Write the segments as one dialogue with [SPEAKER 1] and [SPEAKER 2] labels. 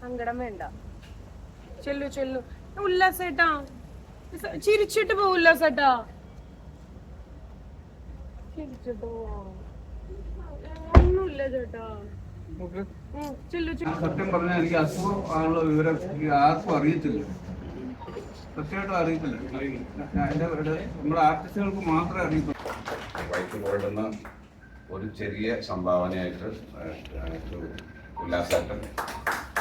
[SPEAKER 1] സങ്കടം വേണ്ട. ചെല്ലു ചെല്ലു. ഉല്ലാസേട്ടാ. ചിരിച്ചിട്ട് പോ ഉല്ലാസേട്ടാ. ചിരിച്ചിട്ട് ഒന്നുമില്ല ചേട്ടാ.
[SPEAKER 2] സത്യം പറഞ്ഞാൽ എനിക്ക് അസുഖം ആണുള്ള വിവരം ആർക്കും അറിയത്തില്ല. സത്യമായിട്ടും അറിയത്തില്ല. എന്റെ നമ്മുടെ ആർട്ടിസ്റ്റുകൾക്ക് മാത്രമേ അറിയത്തുള്ളൂ.
[SPEAKER 3] വൈറ്റ് ഗോൾഡെന്ന ഒരു ചെറിയ സംഭാവനയായിട്ട്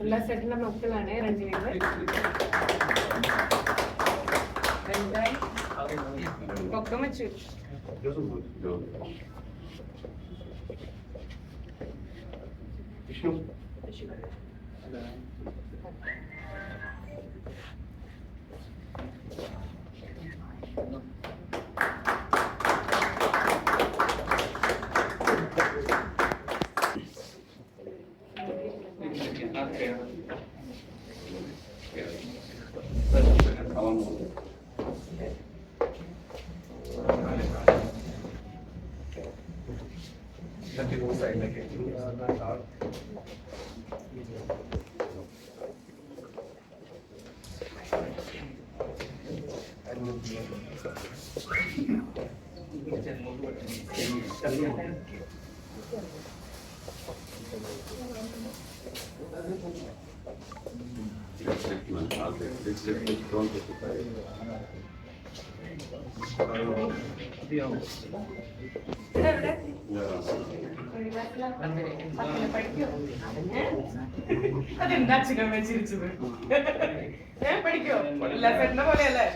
[SPEAKER 1] ഉല്ലാസേട്ടന്റെ മക്കളാണ് രണ്ടുപേര് വലുതായി പൊക്കം വെച്ചു ഇതെവിടെ? പത്തിൽ പഠിക്കോ? ഏ? അതെന്താ അച്ഛനമ്മ ചിരിച്ചത് ഏ പഠിക്കോ ഉല്ലാസേട്ടനെ പോലെയല്ലേ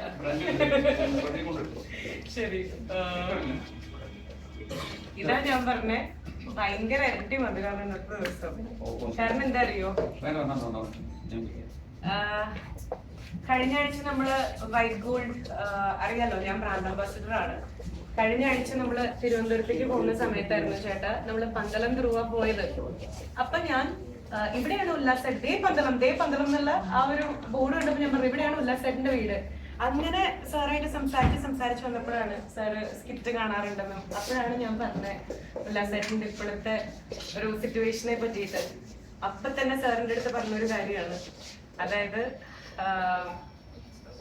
[SPEAKER 1] ശരി. ഇതാ ഞാൻ പറഞ്ഞേ ഭയങ്കര ഇരട്ടി മധുരാണ് ഇന്നത്തെ ദിവസം കാരണം എന്താ അറിയോ കഴിഞ്ഞ ആഴ്ച നമ്മൾ വൈറ്റ് ഗോൾഡ് അറിയാലോ ഞാൻ ബ്രാൻഡ് അംബാസിഡർ ആണ്. കഴിഞ്ഞ ആഴ്ച നമ്മൾ തിരുവനന്തപുരത്തേക്ക് പോകുന്ന സമയത്തായിരുന്നു ചേട്ടാ നമ്മൾ പന്തളം ധ്രുവ പോയത്. അപ്പൊ ഞാൻ ഇവിടെയാണ് ഉല്ലാസ് ദേ പന്തളം ദേ പന്തളം എന്നുള്ള ആ ഒരു ബോർഡ് കണ്ടപ്പോ ഞാൻ പറഞ്ഞു ഇവിടെയാണ് ഉല്ലാസേട്ടന്റെ വീട്. അങ്ങനെ സാറായിട്ട് സംസാരിച്ച് സംസാരിച്ച് വന്നപ്പോഴാണ് സാറ് സ്കിറ്റ് കാണാറുണ്ടെന്നും അപ്പോഴാണ് ഞാൻ പറഞ്ഞത് ഉല്ലാസേട്ടന്റെ ഇപ്പോഴത്തെ ഒരു സിറ്റുവേഷനെ പറ്റിയിട്ട്. അപ്പൊ തന്നെ സാറിന്റെ അടുത്ത് പറഞ്ഞൊരു കാര്യമാണ്. അതായത്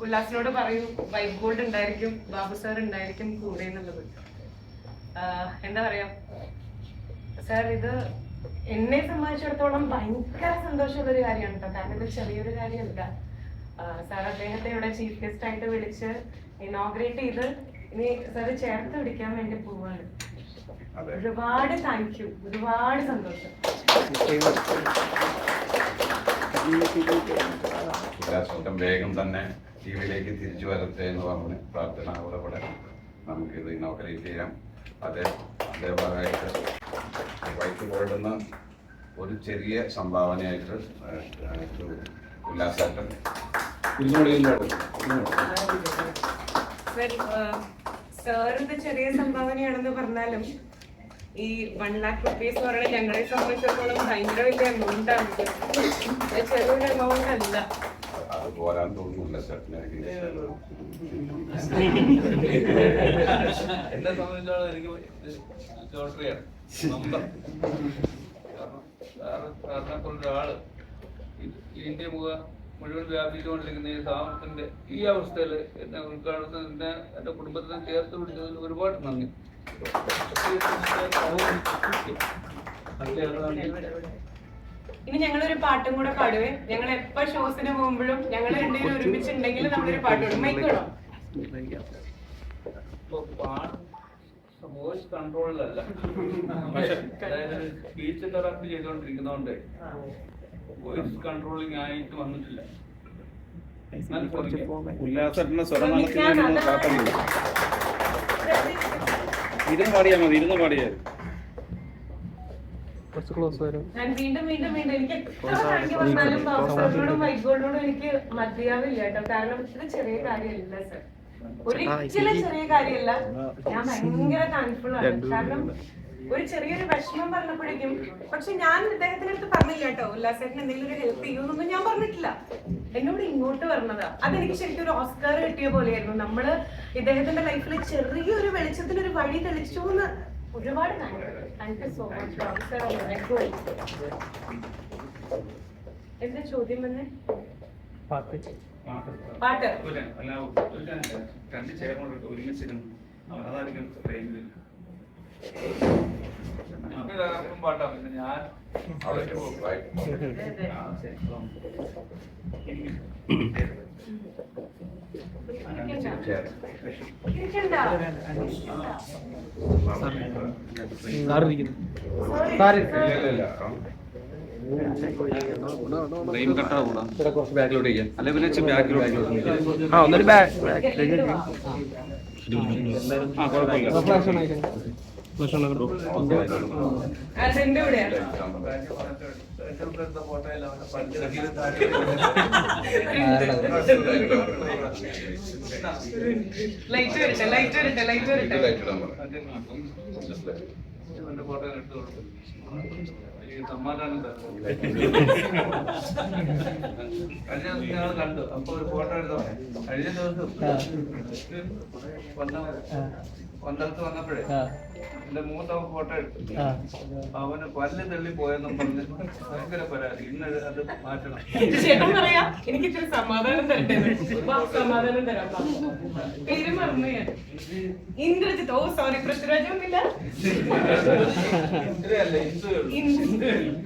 [SPEAKER 1] ഉല്ലാസിനോട് പറയും വൈറ്റ് ഗോൾഡ് ഉണ്ടായിരിക്കും ബാബു സാർ ഉണ്ടായിരിക്കും കൂടെ എന്നുള്ളത്. എന്താ പറയാ? സാർ ഇത് എന്നെ സംബന്ധിച്ചിടത്തോളം ഭയങ്കര സന്തോഷമുള്ള ഒരു കാര്യമാണ് കേട്ടോ കാരണം ഇത് ചെറിയൊരു കാര്യമല്ല. സാർ അദ്ദേഹത്തെ ഇവിടെ ചീഫ് ഗസ്റ്റ് ആയിട്ട് വിളിച്ച് ഇനോഗ്രേറ്റ് ചെയ്ത് ഇനി സാർ ചേർത്ത് പിടിക്കാൻ വേണ്ടി പോവാണ്. ഒരുപാട് താങ്ക് യു ഒരുപാട് സന്തോഷം.
[SPEAKER 3] ഉല്ലാസേട്ടൻ വേഗം തന്നെ ടി വിയിലേക്ക് തിരിച്ചു വരട്ടെ എന്ന് പറഞ്ഞ് പ്രാർത്ഥന കൂടെ നമുക്കിത് ഇനോഗ്രേറ്റ് ചെയ്യാം. അതേ അതേപോലെയായിട്ട് വൈറ്റ് നിന്ന് ഒരു ചെറിയ സംഭാവനയായിട്ട് കുഞ്ഞോളിയിലൂടെ
[SPEAKER 1] സാറിന്റെ ചെറിയ സംഭാവനയാണെന്ന് പറഞ്ഞാലും ഈ വൺ ലാക്ക് റുപ്പീസ് എന്ന് പറയുന്നത് ഞങ്ങളെ സംബന്ധിച്ചിടത്തോളം ഭയങ്കര വലിയ എമൗണ്ട് ആണ് ചെറിയൊരു എമൗണ്ട് അല്ല.
[SPEAKER 3] അത് പോരാൻ തോന്നുന്നില്ല ചേട്ടനെ
[SPEAKER 4] എന്നെ സംബന്ധിച്ചോളം എനിക്ക് ലോട്ടറിയാണ് നമ്പർ കാരണം ഈ- ഈ ഇന്ത്യ മുഖ മുഴുവൻ വ്യാപിച്ചുകൊണ്ടിരിക്കുന്ന ഈ സ്ഥാപനത്തിന്റെ ഈ അവസ്ഥയിൽ എന്നെ ഉൾക്കാടുന്ന എന്നെ എന്റെ കുടുംബത്തിനെ ചേർത്ത് പിടിച്ചതിൽ ഒരുപാട് നന്ദി
[SPEAKER 1] ഇനി ഞങ്ങളൊരു പാട്ടും കൂടെ പാടുവേ. ഞങ്ങൾ എപ്പോ ഷോസിന് പോകുമ്പോഴും ഞങ്ങൾ രണ്ടുപേരും ഒരുമിച്ചുണ്ടെങ്കിൽ നമ്മളൊരു പാട്ട് പാടും. മൈക്ക് വേണോ
[SPEAKER 4] വോയിസ് കൺട്രോളിലല്ല. പക്ഷെ സ്പീച്ച് തെറാപ്പി ചെയ്തുകൊണ്ടിരിക്കുന്നതുകൊണ്ട് വോയിസ് കൺട്രോളിങ് ആയിട്ട് വന്നിട്ടില്ല.
[SPEAKER 5] ഉല്ലാസത്തിന്റെ സ്വരം പാട്ടുണ്ട് ഇരുന്ന് പാടിയാ മതി ഇരുന്ന് പാടിയാ മതി.
[SPEAKER 1] ഞാൻ വീണ്ടും വീണ്ടും വീണ്ടും എനിക്ക് എത്ര താങ്ക് പറഞ്ഞാലും ബോക്സറിനോടും എനിക്ക് മതിയാവില്ല കേട്ടോ. കാരണം ഇത് ചെറിയ കാര്യമല്ല സർ ഒരിക്കലും ചെറിയ കാര്യമല്ല. ഞാൻ ഭയങ്കര താങ്ക്ഫുൾ ആണ്. കാരണം ഒരു ചെറിയൊരു വിഷമം പറഞ്ഞപ്പോഴേക്കും പക്ഷെ ഞാൻ ഇദ്ദേഹത്തിന്റെ അടുത്ത് പറഞ്ഞില്ല കേട്ടോ. ഉല്ലാസേട്ടൻ എന്തെങ്കിലും ഒരു ഹെൽപ്പ് ചെയ്യുമെന്നൊന്നും ഞാൻ പറഞ്ഞിട്ടില്ല. എന്നോട് ഇങ്ങോട്ട് പറഞ്ഞതാ. അതെനിക്ക് ശരിക്കും ഒരു ഓസ്കാർ കിട്ടിയ പോലെയായിരുന്നു. നമ്മൾ ഇദ്ദേഹത്തിന്റെ ലൈഫിൽ ചെറിയൊരു വെളിച്ചത്തിന് ഒരു വഴി തെളിച്ചു എന്ന് ഒരുപാട് താങ്ക് യു സോ മച്ച് എന്താ ചോദ്യം എന്ന് പാട്ട്.
[SPEAKER 5] പാട്ട്. രണ്ട് ചേർന്നോട്ട് ഒരുമിച്ചിരുന്നു അതായിരിക്കും റേഞ്ചിൽ
[SPEAKER 4] എനിക്ക് തകർക്കും പാട്ടാ. പിന്നെ ഞാൻ
[SPEAKER 3] അവിടെ
[SPEAKER 5] ബാക്കിലോട്ട് അല്ലെ പിന്നെ ബാക്കിലോട്ട്
[SPEAKER 6] ആ ഒന്നൊരു ബാഗ്
[SPEAKER 5] ആ കുഴപ്പമില്ല
[SPEAKER 1] അതെന്റെ കൂടെയാ ലൈറ്റ് വരട്ടെ ലൈറ്റ് വരട്ടെ. ലൈറ്റ് വരട്ടെ.
[SPEAKER 4] എന്റെ ഫോട്ടോ എടുത്തു കൊടുക്കും സമ്മാനാണ് കഴിഞ്ഞ ദിവസം ഞങ്ങൾ കണ്ടു. അപ്പൊ ഒരു ഫോട്ടോ എടുത്തോ? കഴിഞ്ഞ ദിവസം പന്തളത്ത് വന്നപ്പോഴേ എന്റെ മൂത്തവൻ ഫോട്ടോ എടുത്തു. അവന് പല്ല് തള്ളി പോയെന്നും പറഞ്ഞ് ഭയങ്കര പരാതി. ഇന്ന് അത് മാറ്റണം.
[SPEAKER 1] ചേട്ടൻ പറയാ എനിക്ക് ഇത്തിരി സമാധാനം തരട്ടെ സമാധാനം തരാം. പേര് മറന്നു ഞാൻ. ഇന്ദ്രജിത്ത്. ഓ സോറി പൃഥ്വിരാജൊന്നുമില്ല
[SPEAKER 4] ഇത്രയല്ല ഇന്ദുവേ ഉള്ളൂ.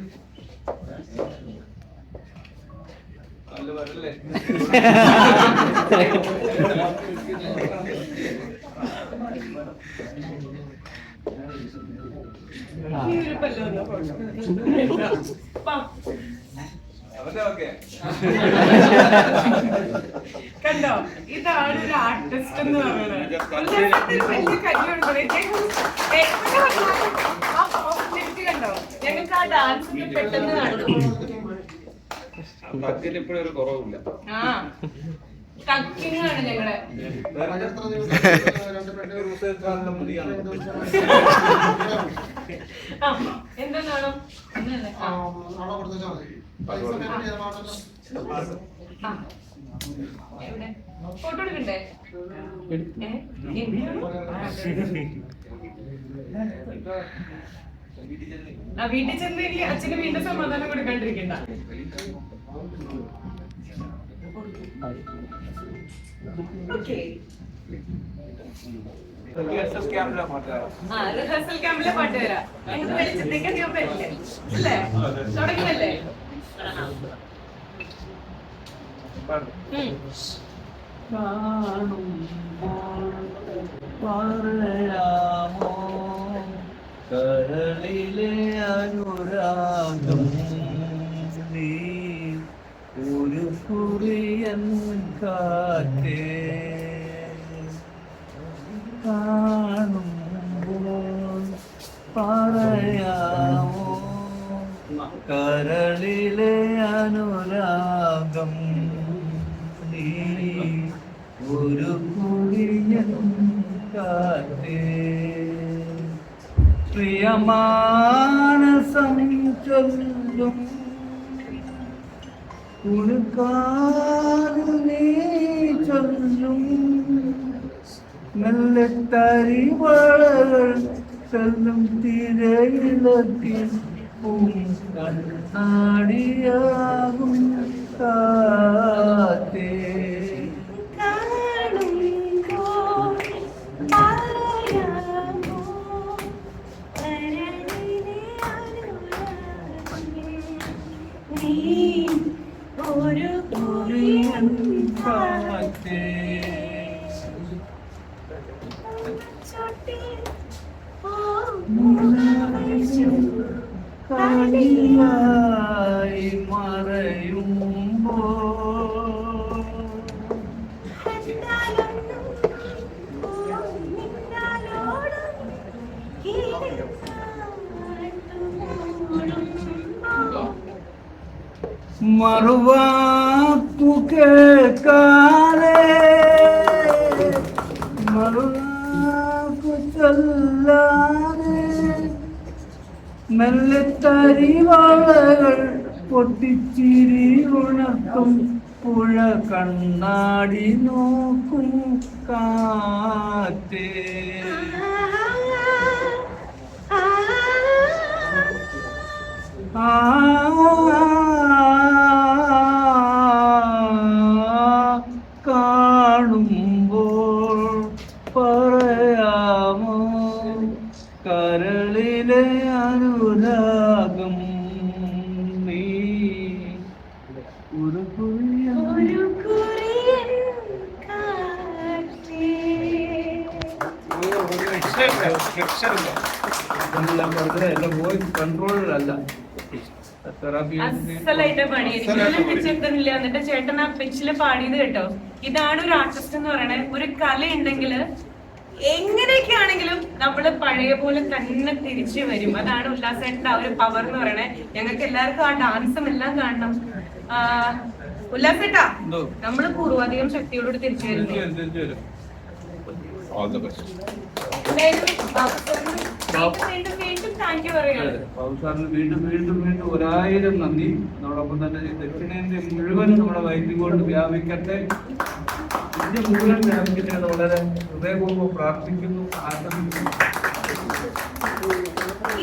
[SPEAKER 4] അവന്റെ ഓക്കെ
[SPEAKER 1] കണ്ടോ ഇതാണ് ഒരു ആർട്ടിസ്റ്റ് എന്ന് പറയുന്നത് ഉല്ലാസത്തിന് വലിയ കഴിവുണ്ട് ഇദ്ദേഹം എവിടെ വന്നാലും ആ പോസിറ്റിവിറ്റി കണ്ടോ ഞങ്ങൾക്ക് ആ ഡാൻസ് ഒക്കെ പെട്ടെന്ന് കാണും
[SPEAKER 5] തക്കിൽ ഇപ്പോഴും ഒരു കുറവില്ല
[SPEAKER 1] ഞങ്ങളെ? ആ വീട്ടിൽ ചെന്ന് എനിക്ക് അച്ഛന് വീണ്ടും സമാധാനം കൊടുക്കാണ്ടിരിക്കണ്ട. റിഹേഴ്സൽ ക്യാമ്പിലെ പാട്ടുകാരാ. ഞങ്ങൾക്ക് വെളിച്ചത്തേക്ക് അധികം പറ്റില്ല അല്ലേ തുടങ്ങിയല്ലേ.
[SPEAKER 6] പറയാമോ കരളിലെ അനുരാഗം നീ ഒരു കുറിയൻ കാറ്റേ കാണുമ്പോൾ പറയാമോ? കരളിലെ അനുരാഗം നീ ഒരു കുറിയൻ കാറ്റേ. പ്രിയമാണ ചൊല്ലും ഉടുക്കാതു നീ ചൊല്ലും. മെല്ലെ തരിവളകൾ ചെല്ലും തിരയിലത്തി കണ്ണാടിയാകും കാത്തേ കണിയായി മറയുമ്പോ മറുവാപ്പു കേൾക്കാതെ മറുവാപ്പു ചൊല്ലാതെ മെല്ലെ തരിവാളകൾ പൊട്ടിച്ചിരി ഉണർത്തും. പുഴ കണ്ണാടി നോക്കും കാറ്റേ. ആ. കരളിലെ അനുരാഗം നീ. ഒരു
[SPEAKER 4] കൺട്രോളിലല്ല
[SPEAKER 1] അസലായിട്ട് പാടിയിരിക്കും ചേട്ടനില്ല എന്നിട്ട് ചേട്ടൻ ആ പിച്ചിൽ പാടിയത് കേട്ടോ. ഇതാണ് ഒരു ആർട്ടിസ്റ്റ് എന്ന് പറയണേ. ഒരു കലയുണ്ടെങ്കിൽ എങ്ങനെയൊക്കെ ആണെങ്കിലും നമ്മൾ പഴയ പോലെ തന്നെ തിരിച്ചു വരും. അതാണ് ഉല്ലാസേട്ടന്റെ ആ ഒരു പവർ എന്ന് പറയണേ. ഞങ്ങൾക്ക് എല്ലാവർക്കും ആ ഡാൻസും എല്ലാം കാണണം. ഉല്ലാസേട്ടാ? നമ്മൾ പൂർവാധികം ശക്തിയോടുകൂടി തിരിച്ചു വരുന്നു.
[SPEAKER 3] All the best.
[SPEAKER 1] വീണ്ടും വീണ്ടും
[SPEAKER 4] വീണ്ടും ഒരായിരം നന്ദി. അതോടൊപ്പം തന്നെ ദക്ഷിണേന്ത്യ മുഴുവൻ നമ്മുടെ വൈദ്യുതി കൊണ്ട് വ്യാപിക്കട്ടെ. ഇന്ത്യ മുഴുവൻ എന്ന് വളരെ ഹൃദയപൂർവം പ്രാർത്ഥിക്കുന്നു ആഗ്രഹിക്കുന്നു.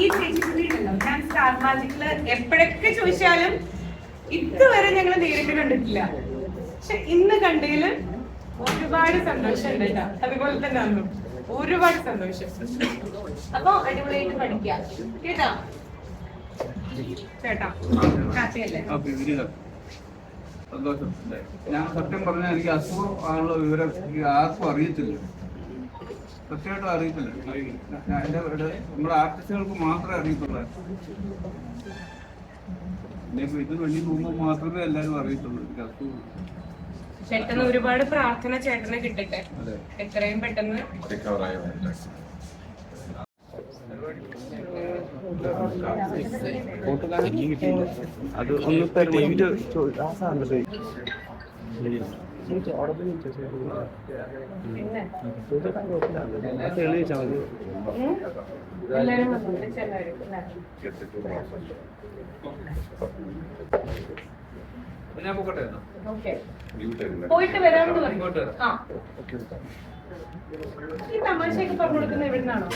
[SPEAKER 1] ഈ ചേച്ചിക്കുട്ടിയുണ്ടല്ലോ ഞാൻ സ്റ്റാർ മാജിക്കിൽ എപ്പോഴൊക്കെ ചോദിച്ചാലും ഇതുവരെ ഞങ്ങൾ നേരിട്ട് കണ്ടിട്ടില്ല. പക്ഷെ ഇന്ന് കണ്ടതിൽ ഒരുപാട് സന്തോഷമുണ്ട് കേട്ടോ. അതുപോലെ തന്നെ അന്നും ഒരുപാട് സന്തോഷം. അപ്പൊ അടിപൊളിയായിട്ട് പഠിക്കാം. കേട്ടാ? ചേട്ടാ ഹാപ്പി അല്ലേ?
[SPEAKER 4] സന്തോഷം ഞാൻ സത്യം പറഞ്ഞാൽ എനിക്ക് അസുഖം ആണുള്ള വിവരം എനിക്ക് ആർക്കും അറിയത്തില്ല. സത്യമായിട്ടും അറിയത്തില്ല. എന്റെ നമ്മുടെ ആർട്ടിസ്റ്റുകൾക്ക് മാത്രമേ അറിയത്തുള്ളൂ. ഇനിയിപ്പോ ഇത് വേണ്ടി പോകുമ്പോൾ മാത്രമേ എല്ലാവരും അറിയത്തുള്ളൂ. എനിക്ക് അസുഖം.
[SPEAKER 1] ചേട്ടന് ഒരുപാട് പ്രാർത്ഥന ചേട്ടനെ കിട്ടട്ടെ? എത്രയും പെട്ടെന്ന്.
[SPEAKER 3] ആയി വരട്ടെ.
[SPEAKER 6] അത് ഒന്ന് പെർമിറ്റ്
[SPEAKER 1] പിന്നെ
[SPEAKER 6] തെളിയിച്ചാൽ മതി
[SPEAKER 4] ഞാൻ പോകട്ടെ.
[SPEAKER 1] പോയിട്ട് വരാമെന്ന്
[SPEAKER 4] പറഞ്ഞു.
[SPEAKER 1] ആ ഈ തമാശയൊക്കെ പറഞ്ഞു കൊടുക്കുന്ന എവിടുന്നാണോ?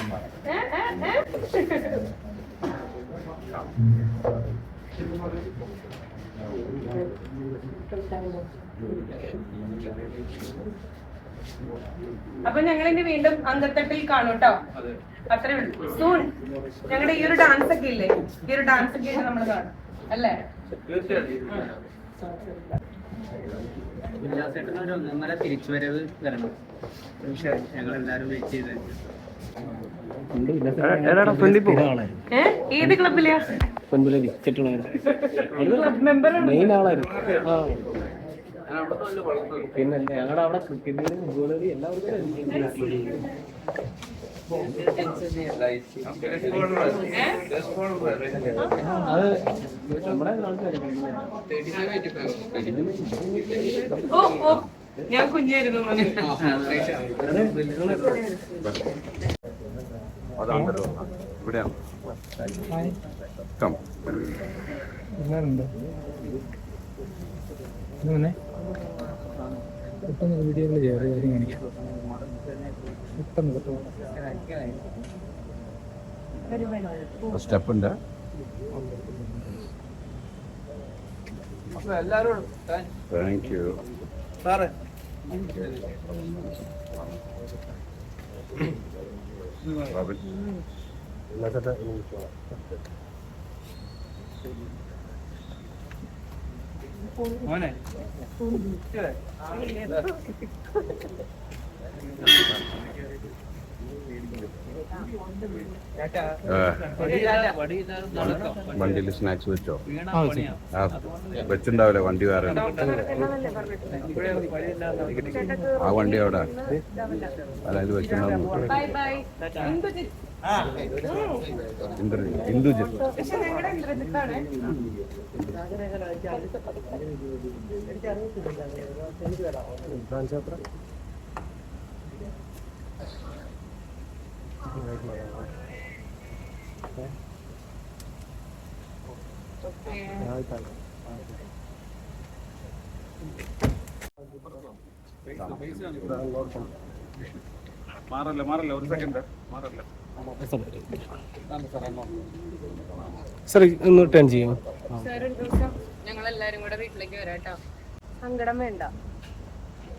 [SPEAKER 1] ഏ? അപ്പൊ ഞങ്ങൾ ഇനി വീണ്ടും അന്തത്തട്ടിൽ കാണും കേട്ടോ അത്രേ ഉള്ളൂ. സൂൺ ഞങ്ങളുടെ ഈ ഒരു ഡാൻസ് ഒക്കെ ഇല്ലേ? ഈ ഒരു ഡാൻസ് ഒക്കെ നമ്മൾ കാണും. അല്ലേ?
[SPEAKER 4] തീർച്ചയായിട്ടും
[SPEAKER 6] തിരിച്ചുവരവ് വരണം. ഞങ്ങൾ എല്ലാവരും വെയിറ്റ് ചെയ്ത്.
[SPEAKER 1] ഏ? ഏത്
[SPEAKER 6] മെയിൻ ആളായിരുന്നു ആ. പിന്നെ ഞങ്ങളുടെ അവിടെ ക്രിക്കറ്റിലും ഫുട്ബോളിലും എല്ലാവർക്കും അത് നമ്മുടെ
[SPEAKER 1] ഓ ഓ. ഞാൻ കുഞ്ഞായിരുന്നു.
[SPEAKER 3] അതാണല്ലോ. ഇവിടെയാണ് Come.
[SPEAKER 7] പെട്ടെന്ന് വീഡിയോകൾ ചെയ്യാം കാര്യം കാണിക്കാം. പെട്ടെന്ന് പെട്ടെന്ന്.
[SPEAKER 3] സ്റ്റെപ്പ് ഉണ്ട്
[SPEAKER 4] അപ്പൊ എല്ലാവരും
[SPEAKER 3] താങ്ക് യു
[SPEAKER 4] സാറേ
[SPEAKER 3] റോബിൻ
[SPEAKER 4] മോനെ
[SPEAKER 3] വണ്ടിയിൽ സ്നാക്സ് വെച്ചോ? വെച്ചിണ്ടാവില്ല വെച്ചിണ്ടാവില്ലേ വണ്ടി വേറെ? ആ വണ്ടി അവിടെ അതായത് വെച്ചിട്ടുണ്ടാവും
[SPEAKER 1] ബൈ ബൈ എന്ത് ചി-
[SPEAKER 3] ഇന്ദു ഇന്ദുജിത്ത്
[SPEAKER 1] പക്ഷെ ഞങ്ങളുടെ ഇന്ദ്രജിത്താണ്
[SPEAKER 5] മാറല്ല മാറല്ല ഒരു സെക്കൻഡ് മാറല്ല.
[SPEAKER 7] സാർ ഒന്ന് ടേൺ ചെയ്യും.
[SPEAKER 1] ഞങ്ങൾ എല്ലാരും കൂടെ വീട്ടിലേക്ക് വരാട്ടോ സങ്കടം വേണ്ട.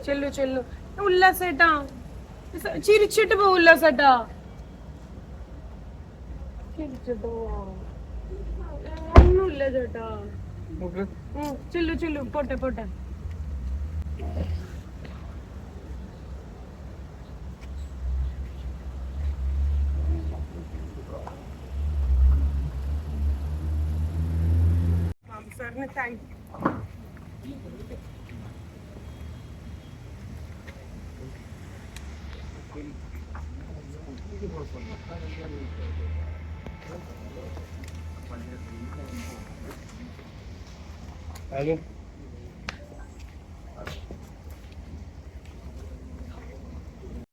[SPEAKER 1] ചെല്ലു ചെല്ലു. ഉല്ലാസേട്ടാ. ചിരിച്ചിട്ട് പോ ഉല്ലാസേട്ടാ. ചിരിച്ചിട്ട്? പോവാ ഒന്നുമില്ല ചേട്ടാ. ചെല്ലു ചെല്ലു. പോട്ടെ പോട്ടെ. സാറിന് താങ്ക്
[SPEAKER 7] അത്